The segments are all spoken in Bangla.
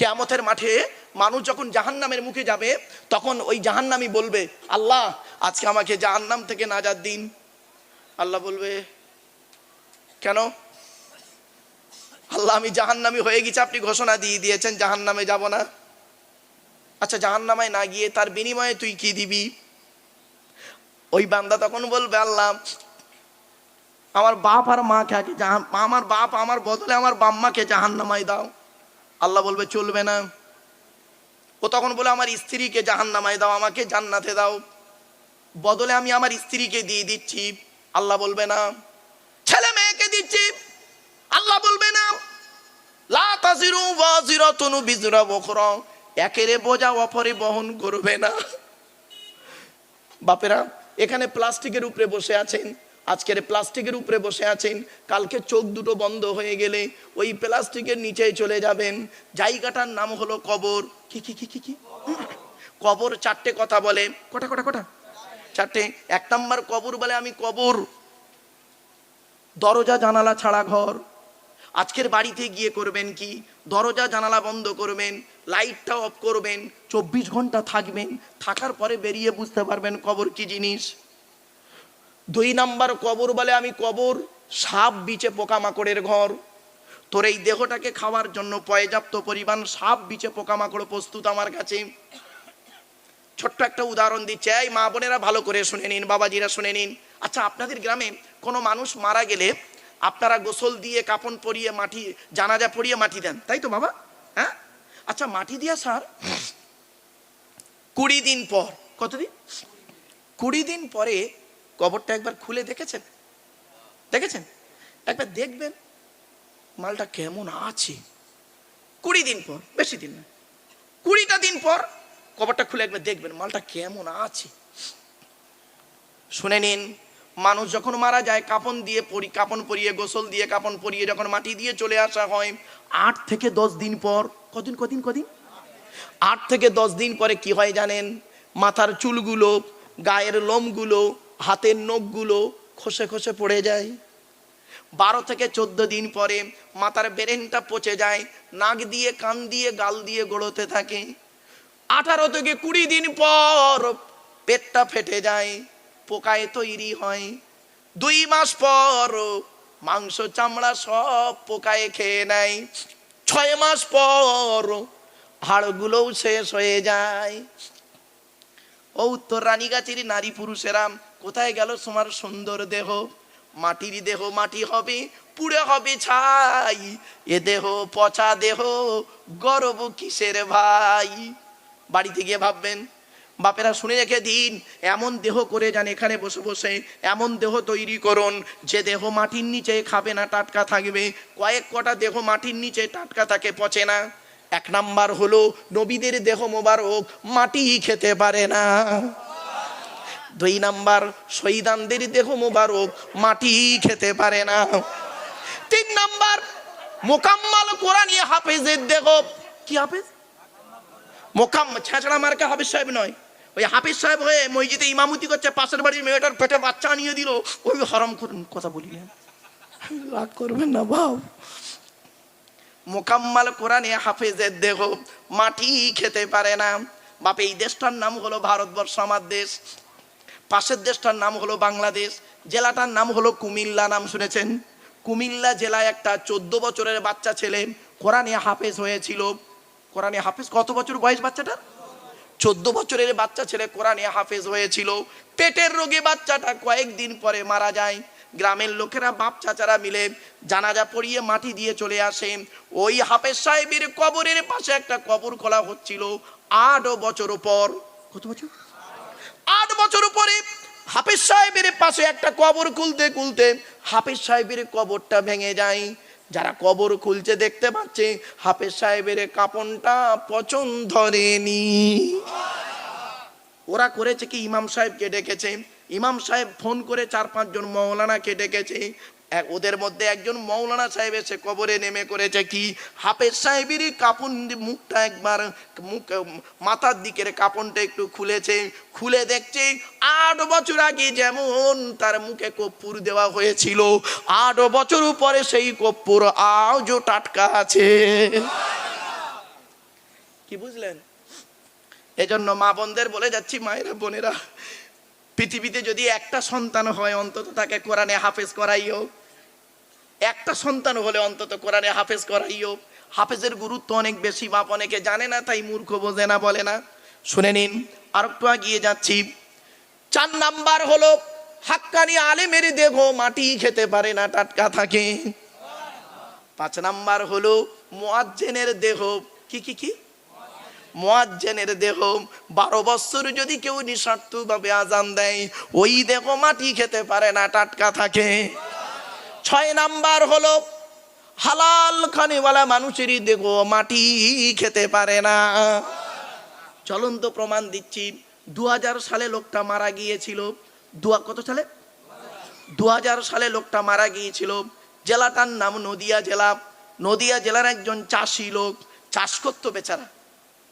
কেয়ামতের মাঠে মানুষ যখন জাহান্নামের মুখে যাবে, তখন ওই জাহান্নামি বলবে, আল্লাহ, আজকে আমাকে জাহান্নাম থেকে নাজাদ দিন। আল্লাহ বলবে, কেন? আল্লাহ, আমি জাহান্নামি হয়ে গেছি, আপনি ঘোষণা দিয়ে দিয়েছেন, জাহান্নামে যাব না। আচ্ছা জাহান্নামায় না গিয়ে তার বিনিময়ে তুই কি দিবি? ওই বান্দা তখন বলবে, আল্লাহ, আমার বাপ আর মাকে আগে জাহান, আমার বাপ, আমার বদলে আমার বাম্মাকে জাহান্নামায় দাও। আল্লাহ বলবে, চলবে না। ও তখন বলে, আমার স্ত্রীকে জাহান্নামায় দাও, আমাকে জান্নাতে দাও। বদলে আমি আমার স্ত্রীকে দিয়ে দিচ্ছি। আল্লাহ বলবে, না। ছেলে মেয়েকে দিচ্ছি। আল্লাহ বলবে, না। একেরে বোঝা অপরে বহন করবে না। বাপেরা, এখানে প্লাস্টিকের উপরে বসে আছেন। আজকের প্লাস্টিকের উপরে বসে আছেন, কালকে চোখ দুটো বন্ধ হয়ে গেলে ওই প্লাস্টিকের নিচেই চলে যাবেন। জায়গাটার নাম হলো কবর। কি কি কি কি কি? কবর চারটে কথা বলে। কটা কটা কটা? চারটে। এক নম্বর কবর বলে আমি কবর। দরজা, জানালা ছাড়া ঘর। আজকের বাড়িতে গিয়ে করবেন কি? দরজা, জানালা বন্ধ করবেন, লাইটটা অফ করবেন, চব্বিশ ঘণ্টা থাকবেন। থাকার পরে বেরিয়ে বুঝতে পারবেন কবর কি জিনিস। দুই নাম্বার কবর বলে আমি কবর, সাপ বিচে পোকামাকড়ের ঘর। তোর এই দেহটাকে খাওয়ার জন্য পর্যাপ্ত পরিমাণ সাপ বিচে পোকামাকড় প্রস্তুত আমার কাছে। ছোট্ট একটা উদাহরণ দিচ্ছে। এই মা বোনেরা ভালো করে শুনে নিন, বাবাজিরা শুনে নিন। আচ্ছা আপনাদের গ্রামে কোনো মানুষ মারা গেলে আপনারা গোসল দিয়ে কাপন পরিয়ে মাটি, জানাজা পরিয়ে মাটি দেন, তাই তো বাবা? হ্যাঁ? আচ্ছা মাটি দিয়া স্যার কুড়ি দিন পর, কতদিন? কুড়ি দিন পরে কবরটা একবার খুলে দেখেছেন? দেখেছেন? একবার দেখবেন, মালটা কেমন আছে। কুড়ি দিন পর, বেশি দিন না, কুড়িটা দিন পর কবরটা খুলে একবার দেখবেন, মালটা কেমন আছে। শুনে নিন, মানুষ যখন মারা যায়, কাপন দিয়ে পরি, কাপন পরিয়ে, গোসল দিয়ে কাপন পরিয়ে যখন মাটি দিয়ে চলে আসা হয়, আট থেকে দশ দিন পর, কদিন কদিন কদিন? আট থেকে দশ দিন পরে কি হয় জানেন? মাথার চুলগুলো, গায়ের লোমগুলো হাতের নখগুলো খসে খসে পড়ে যায়। বারো থেকে চোদ্দ দিন পরে মাথার বেরেনটা পচে যায়, নাক দিয়ে, কান দিয়ে, গাল দিয়ে গড়োতে থাকে। আঠারো থেকে কুড়ি দিন পর পেটটা ফেটে যায়, পোকায় তৈরি হয়। দুই মাস পর মাংস, চামড়া সব পোকায় খেয়ে নেয়। ছয় মাস পর হাড়গুলোও শেষ হয়ে যায়। ও উত্তর রানীগাছির নারী পুরুষেরা কোথায় গেল? তোমার সুন্দর দেহ, মাটির দেহ, মাটি হবে, পুড়ে হবে ছাই। এ দেহ, পচা দেহ, গরব কিসের ভাই? বাড়িতে গিয়ে ভাববেন, বাপেরা শুনে রেখে দিন, এমন দেহ করে যান এখানে বসে বসে, এমন দেহ তৈরি করুন, যে দেহ মাটির নিচে খাবে না, টাটকা থাকবে। কয়েক কটা দেহ মাটির নিচে টাটকা থাকে, পচে না। এক নাম্বার হলো, নবীদের দেহ মোবারক, মাটি খেতে পারে না। দুই নাম্বার শহীদানদের দেহ মোবারক মাটি খেতে পারে না। তিন নাম্বার, মোকাম্মাল কোরআনী হাফেজের দেহ। কি হাফেজ? মোকাম ছেঁচড়া মার্কা হাফিজ সাহেব নয়। ওই হাফিজ সাহেব হয়ে মসজিদে ইমামতি করছে, পাশের বাড়ির মেয়েটার পেটে বাচ্চা আনিয়ে দিল। ওই হরম করুন কথা বলিলেন। রাগ করবেন না বাউ মোকাম্মাল কোরআনে হাফেজের দেহ। মাটি খেতে পারে না। বাপ, এই দেশটার নাম হলো ভারতবর্ষ, আমার দেশ। পাশের দেশটার নাম হলো বাংলাদেশ, জেলাটার নাম হলো কুমিল্লা নাম শুনেছেন? কুমিল্লা জেলায় একটা চোদ্দ বছরের বাচ্চা ছেলে কোরআনে হাফেজ হয়েছিল। কোরআনে হাফেজ কত বছর বয়স বাচ্চাটা চোদ্দ বছরের বাচ্চা ছেলে কোরআনে হাফেজ হয়েছিল। পেটের রোগে বাচ্চাটা কয়েকদিন পরে মারা যায়। গ্রামের লোকেরা বাপ চাচারা মিলে জানাজা পড়িয়ে মাটি দিয়ে চলে আসে। ওই হাফেজ সাহেবের কবরের পাশে একটা কবর খোলা হচ্ছিল আট বছর পর। কত বছর? আট বছর পরে হাফিজ সাহেবের পাশে একটা কবর খুলতে খুলতে হাফিজ সাহেবের কবরটা ভেঙে যায়। যারা কবর খুলছে দেখতে পাচ্ছে হাফেজ সাহেবের কাপনটা পছন্দ ধরেনি। ওরা করেছে কি? ইমাম সাহেবকে ডেকেছে। ইমাম সাহেব ফোন করে চার পাঁচজন মৌলানাকে ডেকেছে। ওদের মধ্যে একজন মৌলানা সাহেব এসে কবরে নেমে করেছে কি? হাফেজ সাহেবেরই কাপন মুখটা একবার মুখ, মাথার দিকের কাপনটা একটু খুলেছে, খুলে দেখছে আট বছর আগে যেমন তার মুখে কর্পূর দেওয়া হয়েছিল, আট বছর পরে সেই কর্পূর আজও টাটকা আছে। কি বুঝলেন? এজন্য মা বোনদের বলে যাচ্ছি, মায়েরা, বোনেরা, পৃথিবীতে যদি একটা সন্তান হয়, অন্তত তাকে কোরআনে হাফেজ করাইও একটা সন্তান হলে অন্তত কোরআনে হাফেজ করাইও। হাফেজের গুরুত্ব অনেক বেশি, বাপ অনেকে জানে না, তাই মূর্খ বোঝে না, বলে না। শুনে নিন আর একটু এগিয়ে যাচ্ছি। চার নাম্বার হলো, হাক্কানি আলেমের দেহ মাটি খেতে পারে না, টাটকা থাকে। পাঁচ নাম্বার হলো, মোয়াজ্জেনের দেহ, কি কি কি? মোয়াজ্জেনের দেহ, বারো বছর যদি কেউ নিঃস্বার্থভাবে আজান দেয়, ওই দেহ মাটি খেতে পারে না, টাটকা থাকে। ছয় নাম্বার হলো, হালাল খানেওয়ালা মানুষেরই দেখো মাটি খেতে পারে না। চলন্ত প্রমাণ দিচ্ছি দু হাজার সালে লোকটা মারা গিয়েছিল দুয়া কত সালে? দু হাজার সালে লোকটা মারা গিয়েছিল, জেলাটার নাম নদিয়া জেলা। নদিয়া জেলার একজন চাষি লোক চাষ করতো বেচারা।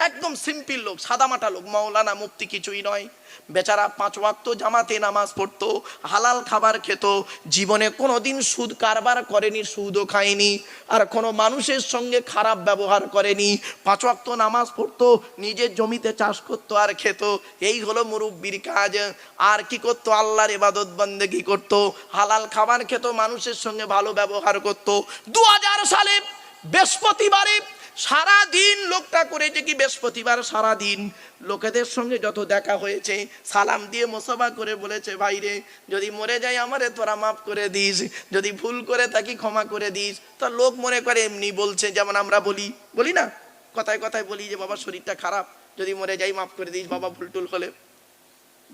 একদম সিম্পল লোক, সাদামাটা লোক, মাওলানা মুক্তি কিছুই নয়। বেচারা পাঁচ ওয়াক্ত জামাতে নামাজ পড়তো, হালাল খাবার খেত, জীবনে কোনোদিন সুদ কারবার করেনি, সুদও খায়নি, আর কোনো মানুষের সঙ্গে খারাপ ব্যবহার করেনি। পাঁচ ওয়াক্ত নামাজ পড়তো, নিজের জমিতে চাষ করতো আর খেত, এই হলো মুরব্বীর কাজ। আর কি করতো? আল্লাহর ইবাদত বন্দেগি করতো, হালাল খাবার খেত, মানুষের সঙ্গে ভালো ব্যবহার করতো। দু সালে বৃহস্পতিবারে সারা দিন লোকটা করেছে কি বৃহস্পতিবার সারা দিন লোকেদের সঙ্গে যত দেখা হয়েছে, সালাম দিয়ে মোসাফা করে বলেছে ভাইরে যদি মরে যাই আমারে তোরা মাফ করে দিস, যদি ভুল করে থাকি ক্ষমা করে দিস। তো লোক মনে করে এমনি বলছে, যেমন আমরা বলি বলি না? কথায় কথায় বলি যে, বাবা, শরীরটা খারাপ। যদি মরে যাই মাফ করে দিস, বাবা, ভুল টুল হলে।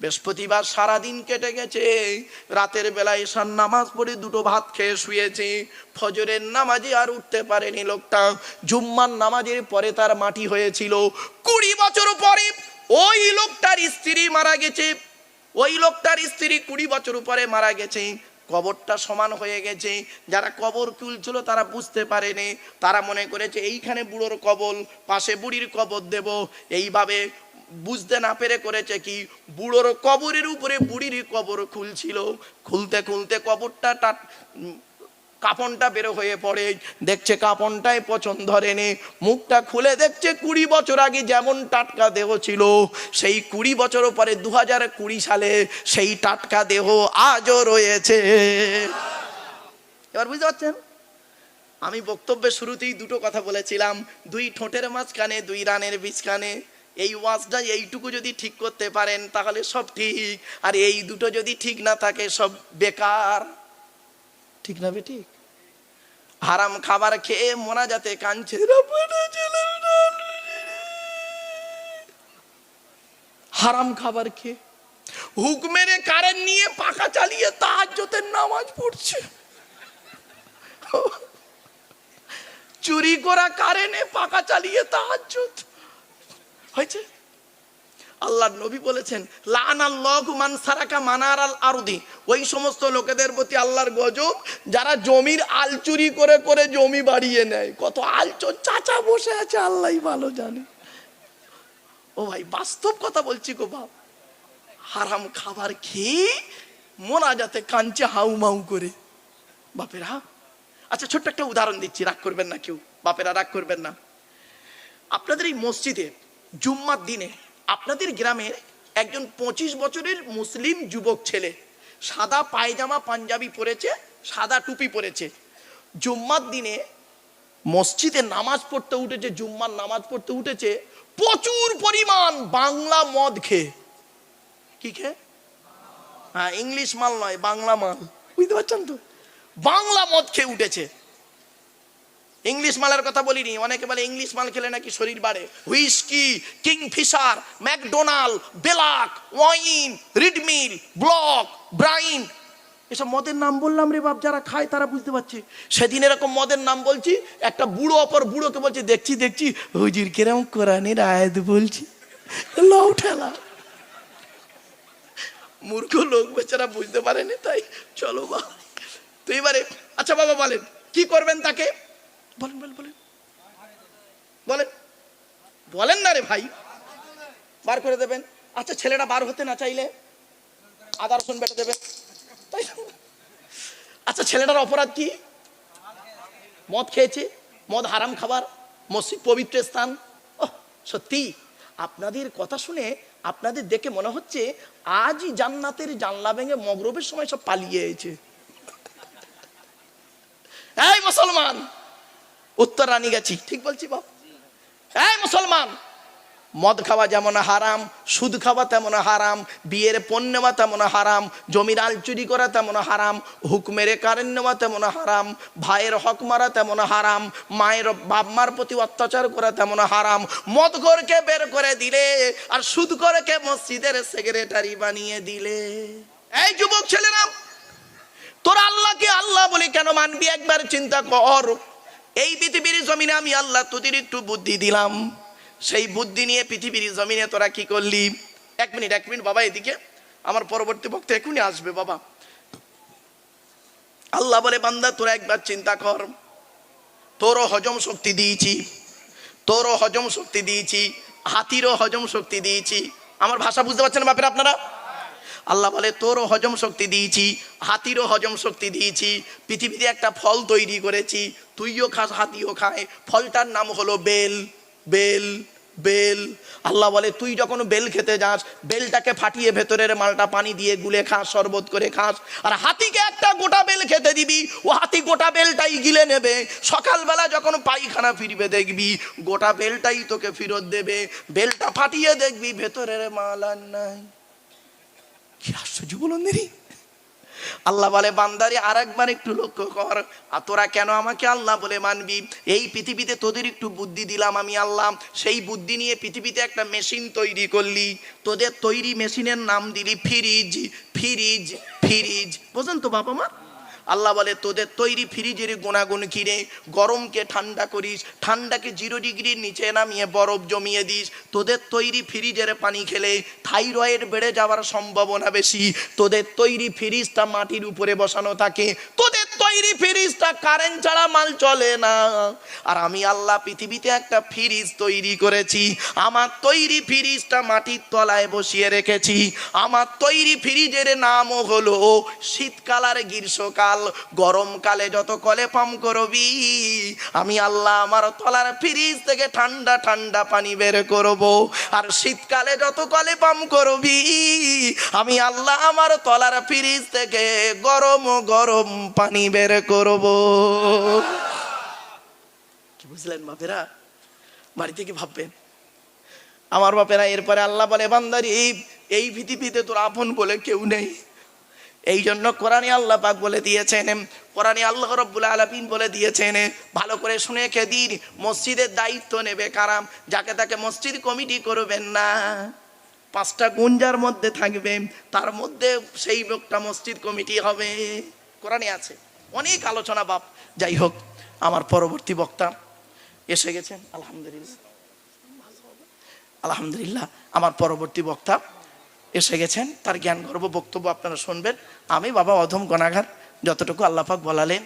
বৃহস্পতিবার সারাদিন কেটে গেছে। রাতের বেলা এসার নামাজ পড়ে দুটো ভাত খেয়ে শুয়েছে। ফজরের নামাজে আর উঠতে পারেনি লোকটা। জুম্মার নামাজের পরে তার মাটি হয়েছিল কুড়ি বছর পরে। ওই লোকটার স্ত্রী মারা গেছে। ওই লোকটার স্ত্রী কুড়ি বছর পরে মারা গেছে। কবরটা সমান হয়ে গেছে। যারা কবর তুলছিল তারা বুঝতে পারেনি। তারা মনে করেছে, এইখানে বুড়োর কবল, পাশে বুড়ির কবর দেব। এইভাবে বুঝতে না পেরে করেছে কি, বুড়োর কবরের উপরে বুড়ির কবর খুলছিল। খুলতে খুলতে কবরটা কাপনটা বেরো হয়ে পড়ে। দেখছে কাপনটাই পছন্দ ধরেনি মুখটা খুলে দেখছে কুড়ি বছর আগে যেমন টাটকা দেহ ছিল, সেই কুড়ি বছর পরে দু হাজার কুড়ি সালে সেই টাটকা দেহ আজও রয়েছে। এবার বুঝতে পারছেন? আমি বক্তব্যের শুরুতেই দুটো কথা বলেছিলাম। দুই ঠোঁটের মাঝখানে, দুই রানের বীজখানে। এই ওয়াজটা এইটুকু যদি ঠিক করতে পারেন, তাহলে সব ঠিক। আর এই দুটো যদি ঠিক না থাকে, সব বেকার। ঠিক না বে ঠিক? হারাম খাবার খেয়ে মোনা যাতে কাঁদছে। হারাম খাবার খেয়ে হুক মেরে কারেন্ট নিয়ে পাখা চালিয়ে তাহাজ্জতের নামাজ পড়ছে। চুরি করা কারেন্টে পাকা চালিয়ে তাহাজ্জুদ। হয়েছে? আল্লাহর নবী বলেছেন লান সারাকা মানার আল আরদি। ওই সমস্ত লোকেদের প্রতি আল্লাহর গজব, যারা জমির আল চুরি করে করে জমি বাড়িয়ে নেয়। কত আলচোর চাচা বসে আছে আল্লাহ ভালো জানে। ও ভাই, বাস্তব কথা বলছি গো বাপ। হারাম খাবার খেয়ে মোনা যাতে কাঞ্চে হাউ মাউ করে। বাপেরা আচ্ছা ছোট্ট একটা উদাহরণ দিচ্ছি, রাগ করবেন না কেউ? বাপেরা, রাগ করবেন না। আপনাদের এই মসজিদে জুম্মার দিনে আপনাদের গ্রামের একজন পঁচিশ বছরের মুসলিম যুবক ছেলে সাদা পায়জামা পাঞ্জাবি পরেছে, সাদা টুপি পরেছে। জুম্মার দিনে মসজিদে নামাজ পড়তে উঠেছে, জুম্মার নামাজ পড়তে উঠেছে, প্রচুর পরিমাণ বাংলা মদ খেয়ে। কি খেয়ে? হ্যাঁ ইংলিশ মাল নয়, বাংলা মাল। বুঝতে পারছেন তো? বাংলা মদ খেয়ে উঠেছে। ইংলিশ মালের কথা বলিনি, অনেকে বলে ইংলিশ মাল খেলে নাকি শরীর বাড়ে। Whisky, Kingfisher, McDonald, black, wine রিডমিল ব্লক, ব্রাইন। এসব মদের নাম বললাম রে বাপ, যারা খায় তারা বুঝতে পারছে। সেদিন এরকম মদের নাম বলছি, একটা বুড়ো অপর বুড়োকে বলছে, দেখছি দেখছি, হুজুর কিরম কোরআনের আয়াত বলছি। লও ঠেলা। মূর্খ লোক বেচারা বুঝতে পারেনি, তাই চলো বা তো এবারে আচ্ছা বাবা বলেন, কি করবেন তাকে? বলেন বলেন বলেন। বলেন। বলেন না রে ভাই। বার করে দেবেন। আচ্ছা ছেলেটা বার হতে না চাইলে আদার শুন বেটে দেবে। আচ্ছা ছেলেটার অপরাধ কি? মদ খেয়েছে, মদ হারাম খাবার, মসজিদ পবিত্র স্থান। সত্যি? আপনাদের কথা শুনে আপনাদের দেখে মনে হচ্ছে আজই জান্নাতের জানলা ভেঙে মগরবের সময় সব পালিয়ে এসেছে। এই মুসলমান! উত্তর গেছি ঠিক বলছি বাপ? এই মুসলমান। মদ খাওয়া যেমন হারাম, সুদ খাওয়া তেমন হারাম, বিয়ের পণ নেওয়া তেমন হারাম, জমির আল চুরি করা তেমন হারাম, হুক মেরে কারেন্ট নেওয়া তেমন হারাম, ভাইয়ের হক মারা তেমন হারাম, মায়ের বাপ মার প্রতি অত্যাচার করা তেমন হারাম, মদ ঘরকে বের করে দিলে আর সুদ করে মসজিদের সেক্রেটারি বানিয়ে দিলে। এই যুবক ছেলেরা, তোর আল্লাহকে আল্লাহ বলি কেন মানবি? একবার চিন্তা কর। এই পৃথিবীর জমিনে আমি আল্লাহ তোদের একটু বুদ্ধি দিলাম। সেই বুদ্ধি নিয়ে পৃথিবীর জমিনে তোরা কি করলি? এক মিনিট এক মিনিট, বাবা, এদিকে। আমার পরবর্তী বক্তা এখনই আসবে, বাবা। আল্লাহ বলে, বান্দা, তোরা একবার চিন্তা কর। তোরও হজম শক্তি দিয়েছি। তোরও হজম শক্তি দিয়েছি। হাতিরও হজম শক্তি দিয়েছি। আমার ভাষা বুঝতে পারছেন বাপের আপনারা? আল্লাহ বলে, তোরও হজম শক্তি দিয়েছি, হাতিরও হজম শক্তি দিয়েছি, পৃথিবীতে একটা ফল তৈরি করেছি, তুইও খাস হাতিও খায়, ফলটার নাম হলো বেল বেল বেল। আল্লাহ বলে, তুই যখন বেল খেতে যাস, বেলটাকে ফাটিয়ে ভেতরের মালটা পানি দিয়ে গুলে খাস, শরবত করে খাস, আর হাতিকে একটা গোটা বেল খেতে দিবি, ও হাতি গোটা বেলটাই গিলে নেবে। সকালবেলা যখন পায়খানা ফিরবে দেখবি, গোটা বেলটাই তোকে ফেরত দেবে, বেলটা ফাটিয়ে দেখবি, ভেতরের মাল আর নাই। কি আশ্চর্য বলুন দেরি আল্লাহ বলে, বান্দারে আর একবার একটু লক্ষ্য কর। আর তোরা কেন আমাকে আল্লাহ বলে মানবি? এই পৃথিবীতে তোদের একটু বুদ্ধি দিলাম আমি আল্লাহ। সেই বুদ্ধি নিয়ে পৃথিবীতে একটা মেশিন তৈরি করলি। তোদের তৈরি মেশিনের নাম দিলি ফ্রিজ ফ্রিজ ফ্রিজ। বোঝেন তো বাবা মা। আল্লাহ বলে, তোদের তৈরি ফ্রিজের গুণাগুণ কিনে গরমকে ঠান্ডা করিস, ঠান্ডাকে জিরো ডিগ্রির নিচে নামিয়ে বরফ জমিয়ে দিস। তোদের তৈরি ফ্রিজের পানি খেলে থাইরয়েড বেড়ে যাওয়ার সম্ভাবনা বেশি। তোদের তৈরি ফ্রিজটা মাটির উপরে বসানো থাকে। তোদের তৈরি ফ্রিজটা কারেন্ট ছাড়া মাল চলে না। আর আমি আল্লাহ পৃথিবীতে একটা ফ্রিজ তৈরি করেছি। আমার তৈরি ফ্রিজটা মাটির তলায় বসিয়ে রেখেছি। আমার তৈরি ফ্রিজের নামও হলো শীতকাল আর গ্রীষ্মকাল। গরমকালে যত কলে পাম করবি, আমি আল্লাহ আমার তলার ফ্রিজ থেকে ঠান্ডা ঠান্ডা পানি বের করব। আর শীতকালে যত কলে পাম করবি, আমি আল্লাহ আমার তলার ফ্রিজ থেকে গরম গরম পানি বের করব। কি বুঝলেন বাপেরা? বাড়ি থেকে ভাববেন? আমার বাপেরা, এরপরে আল্লাহ বলে, বান্দারি, এই পৃথিবীতে তোর আপন বলে কেউ নেই। এই জন্য কোরআনে আল্লাহ পাক বলে দিয়েছেন কোরআনে আল্লাহ রব্বুল আলমিন বলে দিয়েছেন, ভালো করে শুনে কে দিন মসজিদের দায়িত্ব নেবে কারাম, যাকে তাকে মসজিদ কমিটি করবেন না। পাঁচটা গুঞ্জার মধ্যে থাকবে, তার মধ্যে সেই লোকটা মসজিদ কমিটি হবে। কোরআনে আছে, অনেক আলোচনা বাপ। যাই হোক, আমার পরবর্তী বক্তা এসে গেছেন, আলহামদুলিল্লাহ। আলহামদুলিল্লাহ, আমার পরবর্তী বক্তা এসে গেছেন, তার জ্ঞান গর্ব বক্তব্য আপনারা শুনবেন। আমি বাবা অধম গণাঘাত, যতটুকু আল্লাপাক বলালেন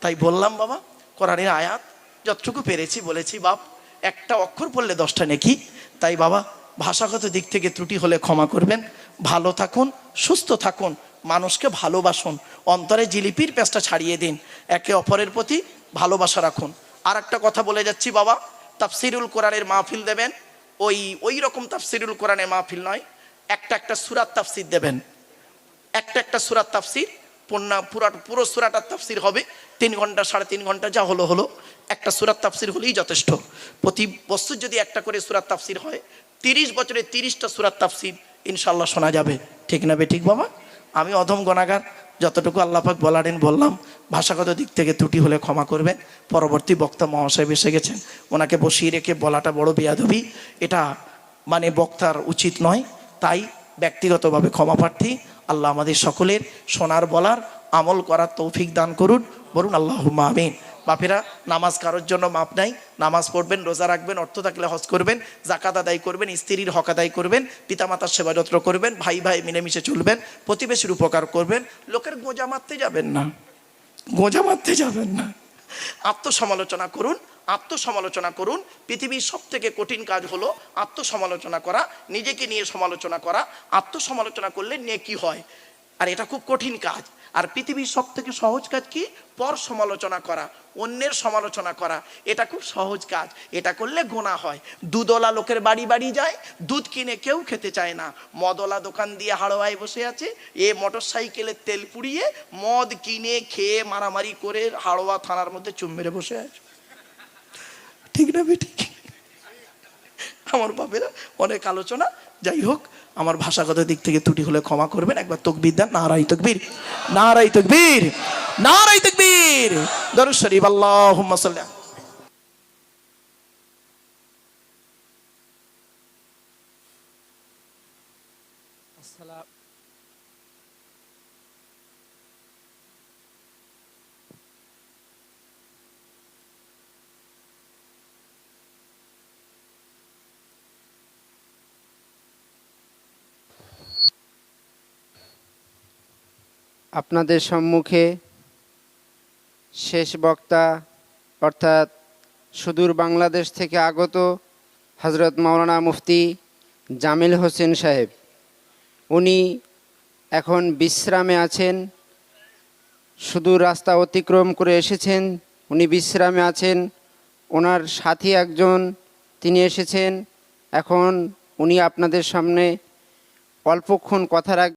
তাই বললাম বাবা, কোরআনের আয়াত, যতটুকু পেরেছি, বলেছি, বাপ, একটা অক্ষর পড়লে দশটা নেকি। তাই বাবা, ভাষাগত দিক থেকে ত্রুটি হলে ক্ষমা করবেন। ভালো থাকুন, সুস্থ থাকুন, মানুষকে ভালোবাসুন। অন্তরে জিলিপির পেঁচটা ছাড়িয়ে দিন। একে অপরের প্রতি ভালোবাসা রাখুন। আর একটা কথা বলে যাচ্ছি বাবা, তাফসিরুল কোরআনের মাহফিল দেবেন। ওই ওই রকম তাফসিরুল কোরআনের মাহফিল নয় একটা একটা সুরাত তাফসির দেবেন। একটা একটা সুরাত তাফসির পূর্ণা পুরা, পুরো সুরাটার তাফসির হবে তিন ঘণ্টা, সাড়ে তিন ঘণ্টা, যা হলো হলো। একটা সুরাত তাফসির হলেই যথেষ্ট। প্রতি বছর যদি একটা করে সুরাত তাফসির হয়, তিরিশ বছরে তিরিশটা সুরাত তাফসির ইনশাল্লাহ শোনা যাবে। ঠিক না বে, ঠিক বাবা? আমি অধম গণাগার যতটুকু আল্লাপাক বলারেন বললাম, ভাষাগত দিক থেকে ত্রুটি হলে ক্ষমা করবেন। পরবর্তী বক্তা মহাশয় এসে গেছেন। ওনাকে বসিয়ে রেখে বলাটা বড় বেয়াদবি। এটা মানে বক্তার উচিত নয়। তাই ব্যক্তিগতভাবে ক্ষমা প্রার্থী, আল্লাহ আমাদের সকলের শোনার বলার আমল করার তৌফিক দান করুন। বলুন আল্লাহ আমিন। বাপেরা, নামাজ কারোর জন্য মাপ নাই। নামাজ পড়বেন, রোজা রাখবেন, অর্থ থাকলে হজ করবেন জাকাত আদায় করবেন, স্ত্রীর হক আদায় করবেন, পিতামাতার সেবা যত্ন করবেন, ভাই ভাই মিলেমিশে চলবেন, প্রতিবেশীর উপকার করবেন, লোকের গোঁজা মারতে যাবেন না। গোঁজা মারতে যাবেন না। আত্মসমালোচনা করুন আত্মসমালোচনা করুন। পৃথিবীর সব থেকে কঠিন কাজ হলো আত্মসমালোচনা করা, নিজেকে নিয়ে সমালোচনা করা। আত্মসমালোচনা করলে নেকি হয়? আর এটা খুব কঠিন কাজ। আর পৃথিবীর সব থেকে সহজ কাজ কি? পর সমালোচনা করা, অন্যের সমালোচনা করা। এটা খুব সহজ কাজ। এটা করলে গোনা হয়। দুধওয়ালা লোকের বাড়ি বাড়ি যায়, দুধ কিনে কেউ খেতে চায় না। মদওয়ালা দোকান দিয়ে হাড়োয়ায় বসে আছে, এ মোটর সাইকেলের তেল পুড়িয়ে মদ কিনে খেয়ে মারামারি করে হাড়োয়া থানার মধ্যে চুম মেরে বসে আছে। ঠিক না বেঠিক আমার বাপেরা অনেক আলোচনা, যাই হোক, আমার ভাষাগত দিক থেকে ত্রুটি হলে ক্ষমা করবেন। একবার তকবির দেন নারাই তকবীর নারাই তকবীর নারাই তকবীর। দরুদ শরীফ, আল্লাহুম্মা সাল্লি আপনাদের সম্মুখে শেষ বক্তা, অর্থাৎ সুদূর বাংলাদেশ থেকে আগত হজরত মাওলানা মুফতি জামিল হোসেন সাহেব। উনি এখন বিশ্রামে আছেন, সুদূর রাস্তা অতিক্রম করে এসেছেন, উনি বিশ্রামে আছেন, ওনার সাথী একজন, তিনি এসেছেন, এখন উনি আপনাদের সামনে অল্পক্ষণ কথা রাখ